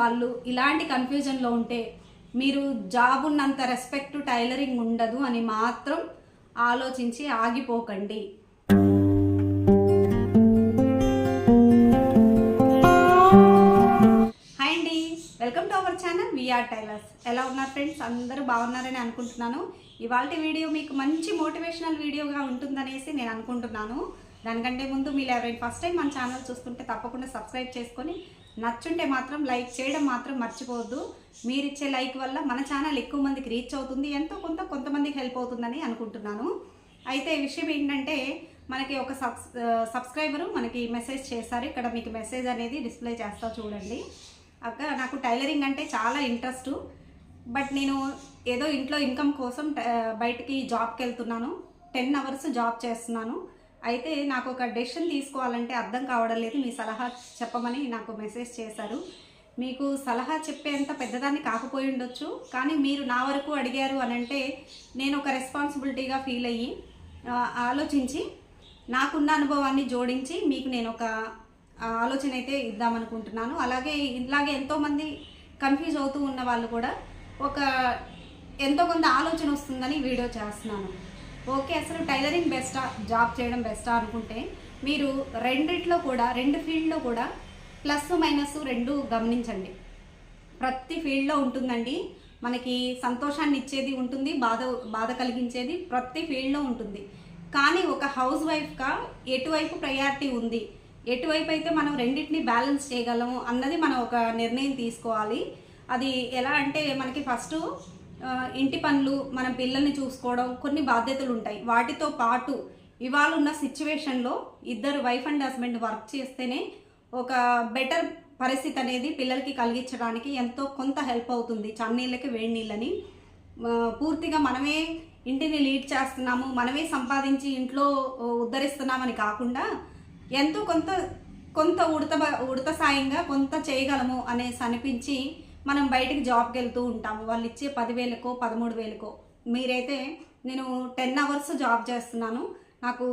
వాళ్ళు ఇలాంటి కన్ఫ్యూజన్లో ఉంటే మీరు జాబ్ ఉన్నంత రెస్పెక్ట్ టైలరింగ్ ఉండదు అని మాత్రం ఆలోచించి ఆగిపోకండి. హాయ్ అండి. Welcome to our channel V R tailors ఎలా ఉన్నారు ఫ్రెండ్స్ అందరూ బాగున్నారని అనుకుంటున్నాను. ఇవాళ వీడియో మీకు మంచి మోటివేషనల్ వీడియోగా ఉంటుందనేసి నేను అనుకుంటున్నాను. దానికంటే ముందు మీరు ఎవరైనా ఫస్ట్ టైం మన ఛానల్ చూస్తుంటే తప్పకుండా సబ్స్క్రైబ్ చేసుకొని నచ్చుంటే మాత్రం లైక్ చేయడం మాత్రం మర్చిపోవద్దు. మీరిచ్చే లైక్ వల్ల మన ఛానల్ ఎక్కువ మందికి రీచ్ అవుతుంది ఎంతో కొంత కొంతమందికి హెల్ప్ అవుతుందని అనుకుంటున్నాను. అయితే విషయం ఏంటంటే మనకి ఒక సబ్స్ సబ్స్క్రైబరు మనకి మెసేజ్ చేశారు. ఇక్కడ మీకు మెసేజ్ అనేది డిస్ప్లే చేస్తా చూడండి. అక్క నాకు టైలరింగ్ అంటే చాలా ఇంట్రెస్ట్. బట్ నేను ఏదో ఇంట్లో ఇన్కమ్ కోసం బయటికి జాబ్కి వెళ్తున్నాను. టెన్ అవర్స్ జాబ్ చేస్తున్నాను. అయితే నాకు ఒక డెసిషన్ తీసుకోవాలంటే అర్థం కావడం లేదు. మీ సలహా చెప్పమని నాకు మెసేజ్ చేశారు. మీకు సలహా చెప్పేంత పెద్దదాన్ని కాకపోయి ఉండొచ్చు. కానీ మీరు నా వరకు అడిగారు అని అంటే నేను ఒక రెస్పాన్సిబిలిటీగా ఫీల్ అయ్యి ఆలోచించి నాకున్న అనుభవాన్ని జోడించి మీకు నేను ఒక ఆలోచన అయితే ఇద్దామనుకుంటున్నాను అలాగే ఇలాగే ఎంతోమంది కన్ఫ్యూజ్ అవుతూ ఉన్న వాళ్ళు కూడా ఒక ఎంతో కొంత ఆలోచన వస్తుందని వీడియో చేస్తున్నాను. ఓకే అసలు టైలరింగ్ బెస్టా? జాబ్ చేయడం బెస్టా అనుకుంటే మీరు రెండిట్లో కూడా రెండు ఫీల్డ్లో కూడా ప్లస్ మైనస్ రెండు గమనించండి. ప్రతి ఫీల్డ్లో ఉంటుందండి. మనకి సంతోషాన్ని ఇచ్చేది ఉంటుంది బాధ బాధ కలిగించేది ప్రతి ఫీల్డ్లో ఉంటుంది. కానీ ఒక హౌస్ వైఫ్గా ఎటువైపు ప్రయారిటీ ఉంది? ఎటువైపు అయితే మనం రెండింటిని బ్యాలెన్స్ చేయగలము అన్నది మనం ఒక నిర్ణయం తీసుకోవాలి. అది ఎలా అంటే మనకి ఫస్ట్ ఇంటి పనులు మన పిల్లల్ని చూసుకోవడం కొన్ని బాధ్యతలు ఉంటాయి. వాటితో పాటు ఇవాళ ఉన్న సిచ్యువేషన్లో ఇద్దరు వైఫ్ అండ్ హస్బెండ్ వర్క్ చేస్తేనే ఒక బెటర్ పరిస్థితి అనేది పిల్లలకి కలిగించడానికి ఎంతో కొంత హెల్ప్ అవుతుంది. చన్నీళ్ళకి వేడి నీళ్ళని. పూర్తిగా మనమే ఇంటిని లీడ్ చేస్తున్నాము మనమే సంపాదించి ఇంట్లో ఉద్ధరిస్తున్నామని కాకుండా ఎంతో కొంత కొంత ఉడత ఉడత సాయంగా కొంత చేయగలము అనేసి అనిపించి మనం బయటికి జాబ్కి వెళ్తూ ఉంటాము. వాళ్ళు ఇచ్చే పదివేలకో పదమూడు వేలకో మీరైతే నేను టెన్ అవర్స్ జాబ్ చేస్తున్నాను. నాకు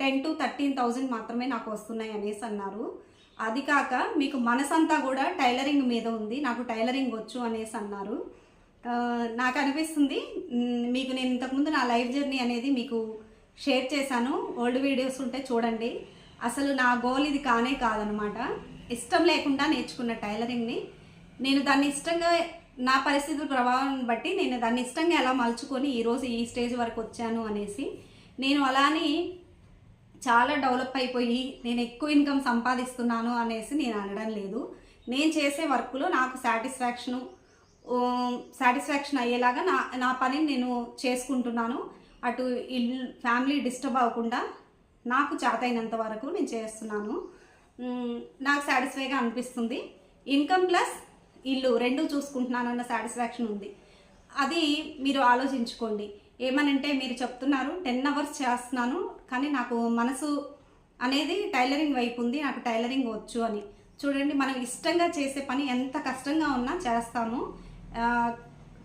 టెన్ టు థర్టీన్ థౌజండ్ మాత్రమే నాకు వస్తున్నాయి అనేసి అన్నారు. అది కాక మీకు మనసంతా కూడా టైలరింగ్ మీద ఉంది. నాకు టైలరింగ్ వచ్చు అనేసి అన్నారు. నాకు అనిపిస్తుంది మీకు నేను ఇంతకుముందు నా లైఫ్ జర్నీ అనేది మీకు షేర్ చేశాను. ఓల్డ్ వీడియోస్ ఉంటే చూడండి. అసలు నా గోల్ ఇది కానే కాదనమాట. ఇష్టం లేకుండా నేర్చుకున్న టైలరింగ్ని నేను దాన్ని ఇష్టంగా నా పరిస్థితుల ప్రభావాన్ని బట్టి నేను దాన్ని ఇష్టంగా ఎలా మలుచుకొని ఈరోజు ఈ స్టేజ్ వరకు వచ్చాను అనేసి నేను అలానే చాలా డెవలప్ అయిపోయి నేను ఎక్కువ ఇన్కమ్ సంపాదిస్తున్నాను అనేసి నేను అనడం లేదు. నేను చేసే వర్క్లో నాకు సాటిస్ఫాక్షను సాటిస్ఫాక్షన్ అయ్యేలాగా నా నా పనిని నేను చేసుకుంటున్నాను. అటు ఇల్లు ఫ్యామిలీ డిస్టర్బ్ అవ్వకుండా నాకు చేతైనంత వరకు నేను చేస్తున్నాను. నాకు సాటిస్ఫైగా అనిపిస్తుంది. ఇన్కమ్ ప్లస్ ఇల్లు రెండు చూసుకుంటున్నాను అన్న సాటిస్ఫాక్షన్ ఉంది. అది మీరు ఆలోచించుకోండి. ఏమనంటే మీరు చెప్తున్నారు టెన్ అవర్స్ చేస్తున్నాను కానీ నాకు మనసు అనేది టైలరింగ్ వైపు ఉంది నాకు టైలరింగ్ వచ్చు అని. చూడండి మనం ఇష్టంగా చేసే పని ఎంత కష్టంగా ఉన్నా చేస్తాము.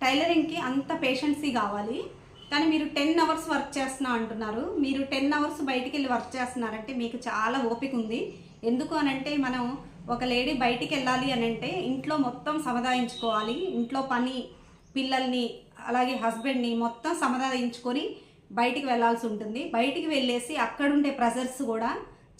టైలరింగ్కి అంత పేషెన్సీ కావాలి. కానీ మీరు టెన్ అవర్స్ వర్క్ చేస్తున్నా అంటున్నారు. మీరు టెన్ అవర్స్ బయటికి వెళ్ళి వర్క్ చేస్తున్నారంటే మీకు చాలా ఓపిక ఉంది. ఎందుకు అనంటే మనం ఒక లేడీ బయటికి వెళ్ళాలి అని అంటే ఇంట్లో మొత్తం సముదాయించుకోవాలి. ఇంట్లో పని పిల్లల్ని అలాగే హస్బెండ్ని మొత్తం సమదాయించుకొని బయటికి వెళ్ళాల్సి ఉంటుంది. బయటికి వెళ్ళేసి అక్కడుండే ప్రెజర్స్ కూడా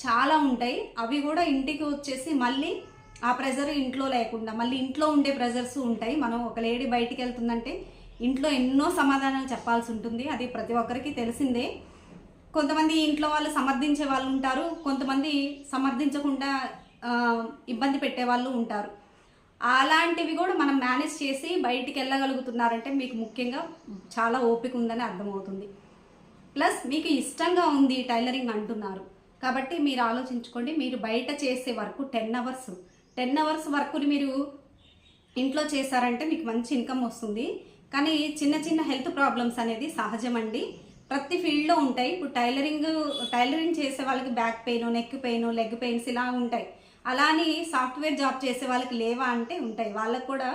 చాలా ఉంటాయి. అవి కూడా ఇంటికి వచ్చేసి మళ్ళీ ఆ ప్రెజర్ ఇంట్లో లేకుండా మళ్ళీ ఇంట్లో ఉండే ప్రెజర్స్ ఉంటాయి. మనం ఒక లేడీ బయటికి వెళ్తుందంటే ఇంట్లో ఎన్నో సమాధానాలు చెప్పాల్సి ఉంటుంది. అది ప్రతి ఒక్కరికి తెలిసిందే. కొంతమంది ఇంట్లో వాళ్ళు సమర్థించే వాళ్ళు ఉంటారు. కొంతమంది సమర్థించకుండా ఇబ్బంది పెట్టే వాళ్ళు ఉంటారు. అలాంటివి కూడా మనం మేనేజ్ చేసి బయటికి వెళ్ళగలుగుతున్నారంటే మీకు ముఖ్యంగా చాలా ఓపిక ఉందని అర్థమవుతుంది. ప్లస్ మీకు ఇష్టంగా ఉంది టైలరింగ్ అంటున్నారు. కాబట్టి మీరు ఆలోచించుకోండి మీరు బయట చేసే work ten hours. Ten hours వర్క్ని మీరు ఇంట్లో చేశారంటే మీకు మంచి ఇన్కమ్ వస్తుంది. కానీ చిన్న చిన్న హెల్త్ ప్రాబ్లమ్స్ అనేది సహజమండి. ప్రతి ఫీల్డ్లో ఉంటాయి. ఇప్పుడు టైలరింగ్ టైలరింగ్ చేసే వాళ్ళకి back pain neck pain leg pains ఇలా ఉంటాయి. అలా అని సాఫ్ట్వేర్ జాబ్ చేసే వాళ్ళకి లేవా అంటే ఉంటాయి. వాళ్ళకు కూడా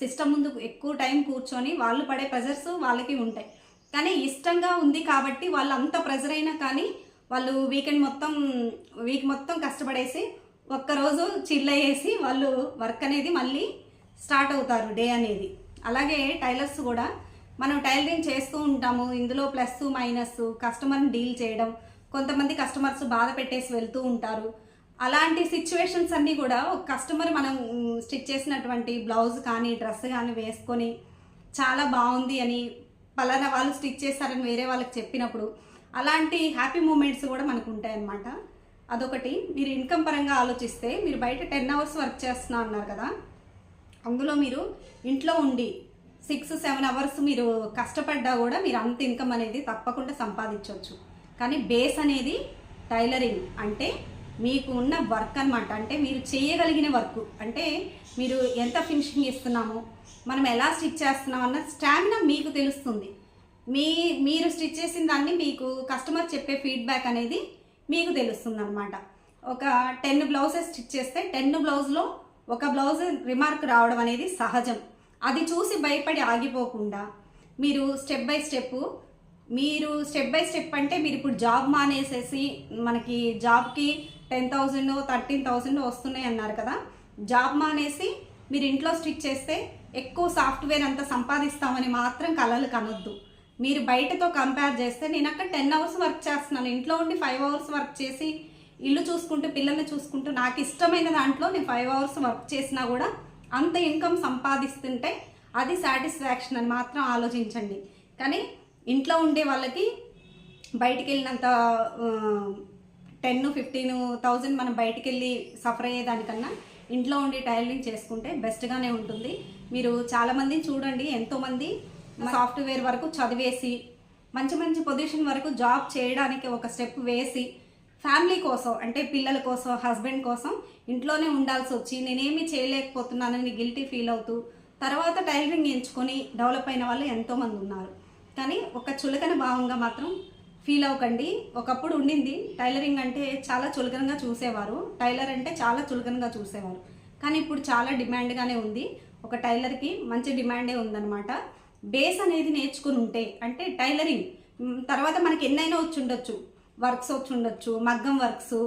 సిస్టమ్ ముందు ఎక్కువ టైం కూర్చొని వాళ్ళు పడే ప్రెజర్స్ వాళ్ళకి ఉంటాయి. కానీ ఇష్టంగా ఉంది కాబట్టి వాళ్ళు అంత ప్రెజర్ అయినా కానీ వాళ్ళు వీకెండ్ మొత్తం వీక్ మొత్తం కష్టపడేసి ఒక్కరోజు చిల్ అయ్యేసి వాళ్ళు వర్క్ అనేది మళ్ళీ స్టార్ట్ అవుతారు డే అనేది. అలాగే టైలర్స్ కూడా మనం టైలరింగ్ చేస్తూ ఉంటాము. ఇందులో ప్లస్ మైనస్ కస్టమర్ని డీల్ చేయడం కొంతమంది కస్టమర్స్ బాధ పెట్టేసి వెళ్తూ ఉంటారు. అలాంటి సిచ్యువేషన్స్ అన్నీ కూడా ఒక కస్టమర్ మనం స్టిచ్ చేసినటువంటి బ్లౌజ్ కానీ డ్రెస్ కానీ వేసుకొని చాలా బాగుంది అని పలానా వాళ్ళు స్టిచ్ చేస్తారని వేరే వాళ్ళకి చెప్పినప్పుడు అలాంటి హ్యాపీ మూమెంట్స్ కూడా మనకు ఉంటాయి అన్నమాట అదొకటి. మీరు ఇన్కమ్ పరంగా ఆలోచిస్తే మీరు బయట టెన్ అవర్స్ వర్క్ చేస్తున్నా అన్నారు కదా అందులో మీరు ఇంట్లో ఉండి సిక్స్ సెవెన్ అవర్స్ మీరు కష్టపడ్డా కూడా మీరు అంత ఇన్కమ్ అనేది తప్పకుండా సంపాదించవచ్చు. కానీ బేస్ అనేది టైలరింగ్ అంటే మీకు ఉన్న వర్క్ అనమాట అంటే మీరు చేయగలిగిన వర్క్. అంటే మీరు ఎంత ఫినిషింగ్ ఇస్తున్నామో మనం ఎలా స్టిచ్ చేస్తున్నాం అన్న స్టామినా మీకు తెలుస్తుంది. మీ మీరు స్టిచ్ చేసిన దాన్ని మీకు కస్టమర్ చెప్పే ఫీడ్బ్యాక్ అనేది మీకు తెలుస్తుంది అనమాట ఒక టెన్ బ్లౌజెస్ స్టిచ్ చేస్తే టెన్ బ్లౌజ్లో ఒక బ్లౌజ్ రిమార్క్ రావడం అనేది సహజం. అది చూసి భయపడి ఆగిపోకుండా మీరు స్టెప్ బై స్టెప్ మీరు స్టెప్ బై స్టెప్ అంటే మీరు ఇప్పుడు జాబ్ మానేసేసి మనకి జాబ్కి టెన్ థౌజండ్ థర్టీన్ థౌజండ్ వస్తున్నాయి అన్నారు కదా. జాబ్ మానేసి మీరు ఇంట్లో స్టిచ్ చేస్తే ఎక్కువ సాఫ్ట్వేర్ అంతా సంపాదిస్తామని మాత్రం కలలు కనొద్దు. మీరు బయటతో కంపేర్ చేస్తే నేను అక్కడ టెన్ అవర్స్ వర్క్ చేస్తున్నాను. ఇంట్లో ఉండి ఫైవ్ అవర్స్ వర్క్ చేసి ఇల్లు చూసుకుంటూ పిల్లల్ని చూసుకుంటూ నాకు ఇష్టమైన దాంట్లో నేను ఫైవ్ అవర్స్ వర్క్ చేసినా కూడా అంత ఇన్కమ్ సంపాదిస్తుంటే అది సాటిస్ఫాక్షన్ అని మాత్రం ఆలోచించండి. కానీ ఇంట్లో ఉండే వాళ్ళకి బయటికి వెళ్ళినంత టెన్ ఫిఫ్టీన్ థౌజండ్ మనం బయటికి వెళ్ళి సఫర్ అయ్యేదానికన్నా ఇంట్లో ఉండి టైలరింగ్ చేసుకుంటే బెస్ట్గానే ఉంటుంది. మీరు చాలామంది చూడండి ఎంతోమంది సాఫ్ట్వేర్ వరకు చదివేసి మంచి మంచి పొజిషన్ వరకు జాబ్ చేయడానికి ఒక స్టెప్ వేసి ఫ్యామిలీ కోసం అంటే పిల్లల కోసం హస్బెండ్ కోసం ఇంట్లోనే ఉండాల్సి వచ్చి నేనేమి చేయలేకపోతున్నానని గిల్టీ ఫీల్ అవుతూ తర్వాత టైలరింగ్ ఎంచుకొని డెవలప్ అయిన వాళ్ళు ఎంతోమంది ఉన్నారు. కానీ ఒక చులకన భావంగా మాత్రం ఫీల్ అవ్వకండి. ఒకప్పుడు ఉండింది. టైలరింగ్ అంటే చాలా చులకనగా చూసేవారు. టైలర్ అంటే చాలా చులకనగా చూసేవారు. కానీ ఇప్పుడు చాలా డిమాండ్గానే ఉంది. ఒక టైలర్కి మంచి డిమాండే ఉందన్నమాట. బేస్ అనేది నేర్చుకుని ఉంటే అంటే టైలరింగ్ తర్వాత మనకి ఎన్నైనా వచ్చి ఉండొచ్చు. వర్క్స్ వచ్చి ఉండొచ్చు మగ్గం వర్క్స్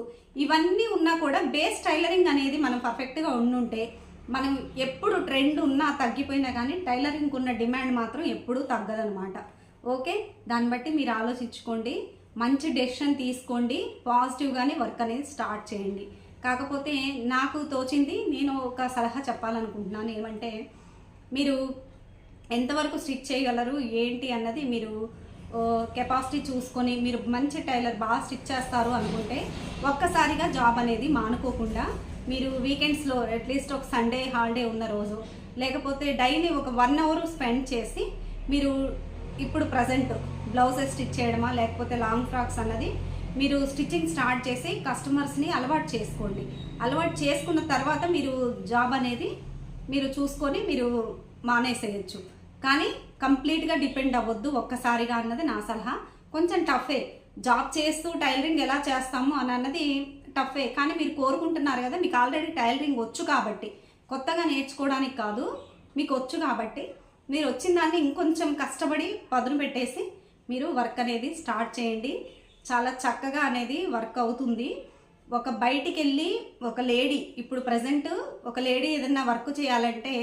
ఇవన్నీ ఉన్నా కూడా బేస్ టైలరింగ్ అనేది మనం పర్ఫెక్ట్గా ఉండుంటే మనం ఎప్పుడు ట్రెండ్ ఉన్నా తగ్గిపోయినా కానీ టైలరింగ్ ఉన్న డిమాండ్ మాత్రం ఎప్పుడూ తగ్గదనమాట ఓకే? దాన్ని బట్టి మీరు ఆలోచించుకోండి. మంచి డెసిషన్ తీసుకోండి. పాజిటివ్గానే వర్క్ అనేది స్టార్ట్ చేయండి. కాకపోతే నాకు తోచింది నేను ఒక సలహా చెప్పాలనుకుంటున్నాను. ఏమంటే మీరు ఎంతవరకు స్టిచ్ చేయగలరు? ఏంటి అన్నది మీరు కెపాసిటీ చూసుకొని మీరు మంచి టైలర్ బాగా స్టిచ్ చేస్తారు అనుకుంటే ఒక్కసారిగా జాబ్ అనేది మానుకోకుండా మీరు వీకెండ్స్లో అట్లీస్ట్ ఒక సండే హాలిడే ఉన్న రోజు లేకపోతే డైలీ ఒక వన్ అవర్ స్పెండ్ చేసి మీరు ఇప్పుడు ప్రజెంట్ బ్లౌజెస్ స్టిచ్ చేయడమా లేకపోతే లాంగ్ ఫ్రాక్స్ అన్నది మీరు స్టిచ్చింగ్ స్టార్ట్ చేసి కస్టమర్స్ని అలవాటు చేసుకోండి. అలవాటు చేసుకున్న తర్వాత మీరు జాబ్ అనేది మీరు చూసుకొని మీరు మానేసేయచ్చు. కానీ కంప్లీట్గా డిపెండ్ అవ్వద్దు ఒక్కసారిగా అన్నది నా సలహా. కొంచెం టఫే జాబ్ చేస్తూ టైలరింగ్ ఎలా చేస్తాము అని అన్నది టఫే కానీ మీరు కోరుకుంటున్నారు కదా మీకు ఆల్రెడీ టైలరింగ్ వచ్చు కాబట్టి. కొత్తగా నేర్చుకోవడానికి కాదు మీకు వచ్చు కాబట్టి. మీరు వచ్చిన దాన్ని ఇంకొంచెం కష్టపడి పదును పెట్టేసి మీరు వర్క్ అనేది స్టార్ట్ చేయండి. చాలా చక్కగా అనేది వర్క్ అవుతుంది. ఒక బయటికి వెళ్ళి ఒక లేడీ ఇప్పుడు ప్రజెంట్ ఒక లేడీ ఏదైనా వర్క్ చేయాలంటే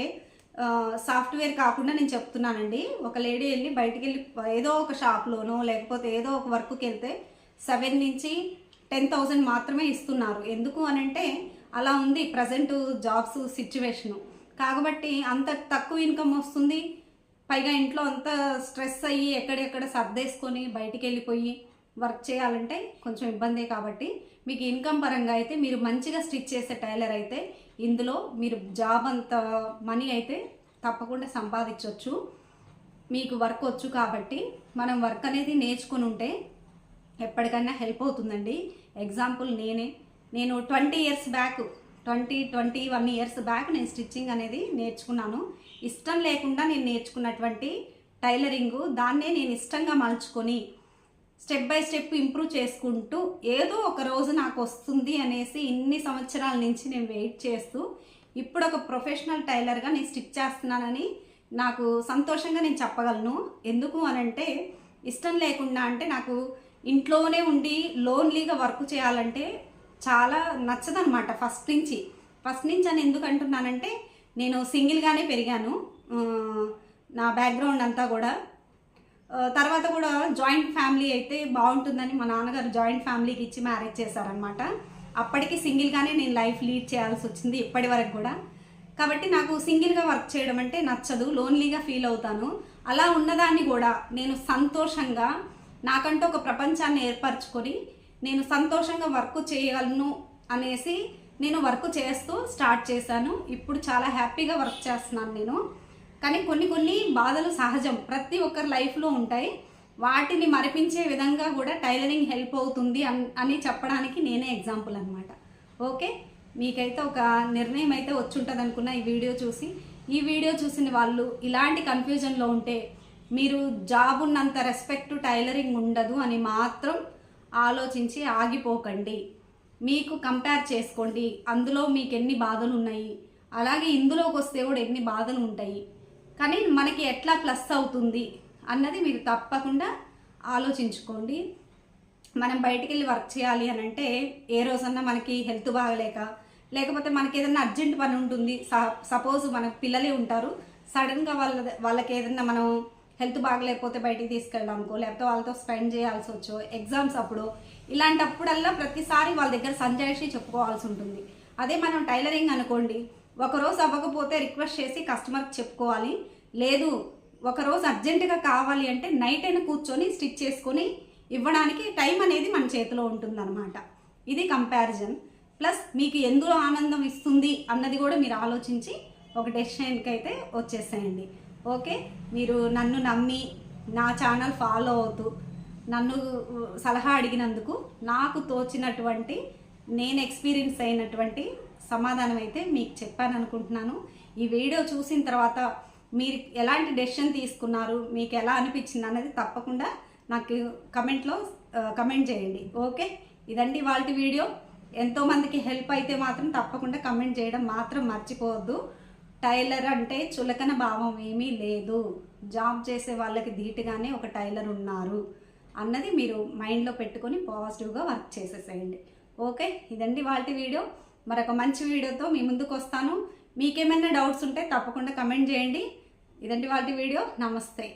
సాఫ్ట్వేర్ కాకుండా నేను చెప్తున్నానండి. ఒక లేడీ వెళ్ళి బయటికి వెళ్ళి ఏదో ఒక షాప్లోనో లేకపోతే ఏదో ఒక వర్క్కి వెళ్తే సెవెన్ నుంచి టెన్ థౌజండ్ మాత్రమే ఇస్తున్నారు. ఎందుకు అని అంటే అలా ఉంది ప్రజెంట్ జాబ్స్ సిచ్యువేషను. కాబట్టి అంత తక్కువ ఇన్కమ్ వస్తుంది. పైగా ఇంట్లో అంత స్ట్రెస్ అయ్యి ఎక్కడెక్కడ సర్దేసుకొని బయటికి వెళ్ళిపోయి వర్క్ చేయాలంటే కొంచెం ఇబ్బందే కాబట్టి మీకు ఇన్కమ్ పరంగా అయితే మీరు మంచిగా స్టిచ్ చేసే టైలర్ అయితే ఇందులో మీరు జాబ్ అంత మనీ అయితే తప్పకుండా సంపాదించవచ్చు మీకు వర్క్ వచ్చు కాబట్టి మనం వర్క్ అనేది నేర్చుకుని ఉంటే ఎప్పటికైనా హెల్ప్ అవుతుందండి. ఎగ్జాంపుల్ నేనే. నేను twenty years back twenty twenty one years back నేను స్టిచ్చింగ్ అనేది నేర్చుకున్నాను. ఇష్టం లేకుండా నేను నేర్చుకున్నటువంటి టైలరింగు దాన్నే నేను ఇష్టంగా మలుచుకొని స్టెప్ బై స్టెప్ ఇంప్రూవ్ చేసుకుంటూ ఏదో ఒక రోజు నాకు వస్తుంది అనేసి ఇన్ని సంవత్సరాల నుంచి నేను వెయిట్ చేస్తూ ఇప్పుడు ఒక ప్రొఫెషనల్ టైలర్గా నేను స్టిచ్ చేస్తున్నానని నాకు సంతోషంగా నేను చెప్పగలను. ఎందుకు అనంటే ఇష్టం లేకుండా అంటే నాకు ఇంట్లోనే ఉండి లోన్లీగా వర్క్ చేయాలంటే చాలా నచ్చదనమాట ఫస్ట్ నుంచి. ఫస్ట్ నుంచి అని ఎందుకు అంటున్నానంటే నేను సింగిల్గానే పెరిగాను. నా బ్యాక్గ్రౌండ్ అంతా కూడా. తర్వాత కూడా జాయింట్ ఫ్యామిలీ అయితే బాగుంటుందని మా నాన్నగారు జాయింట్ ఫ్యామిలీకి ఇచ్చి మ్యారేజ్ చేశారనమాట అప్పటికి సింగిల్గానే నేను లైఫ్ లీడ్ చేయాల్సి వచ్చింది ఇప్పటి వరకు కూడా. కాబట్టి నాకు సింగిల్గా వర్క్ చేయడం అంటే నచ్చదు లోన్లీగా ఫీల్ అవుతాను. అలా ఉన్నదాన్ని కూడా నేను సంతోషంగా నాకంటూ ఒక ప్రపంచాన్ని ఏర్పరచుకొని నేను సంతోషంగా వర్క్ చేయగలను అనేసి నేను వర్క్ చేస్తూ స్టార్ట్ చేశాను. ఇప్పుడు చాలా హ్యాపీగా వర్క్ చేస్తున్నాను నేను. కానీ కొన్ని కొన్ని బాధలు సహజం. ప్రతి ఒక్కరి లైఫ్లో ఉంటాయి. వాటిని మరిపించే విధంగా కూడా టైలరింగ్ హెల్ప్ అవుతుంది అని చెప్పడానికి నేనే ఎగ్జాంపుల్ అనమాట ఓకే? మీకైతే ఒక నిర్ణయం అయితే వచ్చుంటుంది అనుకున్న ఈ వీడియో చూసి. ఈ వీడియో చూసిన వాళ్ళు ఇలాంటి కన్ఫ్యూజన్లో ఉంటే మీరు జాబ్ ఉన్నంత రెస్పెక్ట్ టైలరింగ్ ఉండదు అని మాత్రం ఆలోచించి ఆగిపోకండి. మీకు కంపేర్ చేసుకోండి. అందులో మీకు ఎన్ని బాధలు ఉన్నాయి అలాగే ఇందులోకి వస్తే కూడా ఎన్ని బాధలు ఉంటాయి కానీ మనకి ఎట్లా ప్లస్ అవుతుంది అన్నది మీరు తప్పకుండా ఆలోచించుకోండి. మనం బయటికి వెళ్ళి వర్క్ చేయాలి అని అంటే ఏ రోజన్నా మనకి హెల్త్ బాగలేక లేకపోతే మనకి ఏదైనా అర్జెంట్ పని ఉంటుంది. సపోజ్ మన పిల్లలే ఉంటారు. సడన్గా వాళ్ళ వాళ్ళకి ఏదైనా మనం హెల్త్ బాగలేకపోతే బయటికి తీసుకెళ్ళడానికో లేకపోతే వాళ్ళతో స్పెండ్ చేయాల్సి వచ్చో ఎగ్జామ్స్ అప్పుడు ఇలాంటప్పుడల్లా ప్రతిసారి వాళ్ళ దగ్గర సంజాయిషి చెప్పుకోవాల్సి ఉంటుంది. అదే మనం టైలరింగ్ అనుకోండి ఒకరోజు అవ్వకపోతే రిక్వెస్ట్ చేసి కస్టమర్కి చెప్పుకోవాలి లేదు ఒకరోజు అర్జెంటుగా కావాలి అంటే నైట్ అయినా కూర్చొని స్టిచ్ చేసుకొని ఇవ్వడానికి టైం అనేది మన చేతిలో ఉంటుందన్నమాట. ఇది కంపారిజన్. ప్లస్ మీకు ఎందులో ఆనందం ఇస్తుంది అన్నది కూడా మీరు ఆలోచించి ఒక డెసిషన్కి అయితే వచ్చేసేయండి. ఓకే? మీరు నన్ను నమ్మి నా ఛానల్ ఫాలో అవుతూ నన్ను సలహా అడిగినందుకు నాకు తోచినటువంటి నేను ఎక్స్పీరియన్స్ అయినటువంటి సమాధానం అయితే మీకు చెప్పాను అనుకుంటున్నాను ఈ వీడియో చూసిన తర్వాత మీరు ఎలాంటి డెసిషన్ తీసుకున్నారు మీకు ఎలా అనిపించింది అన్నది తప్పకుండా నాకు కమెంట్లో కమెంట్ చేయండి. ఓకే? ఇదండి వాళ్ళ వీడియో. ఎంతోమందికి హెల్ప్ అయితే మాత్రం తప్పకుండా కమెంట్ చేయడం మాత్రం మర్చిపోవద్దు. టైలర్ అంటే చులకన భావం ఏమీ లేదు. జాబ్ చేసే వాళ్ళకి ధీటుగానే ఒక టైలర్ ఉన్నారు అన్నది మీరు మైండ్లో పెట్టుకొని పాజిటివ్గా వర్క్ చేసేసేయండి. ఓకే? ఇదండి వాటి వీడియో. మరొక మంచి వీడియోతో మీ ముందుకు వస్తాను. మీకేమైనా డౌట్స్ ఉంటే తప్పకుండా కమెంట్ చేయండి. ఇదండి వాటి వీడియో. నమస్తే.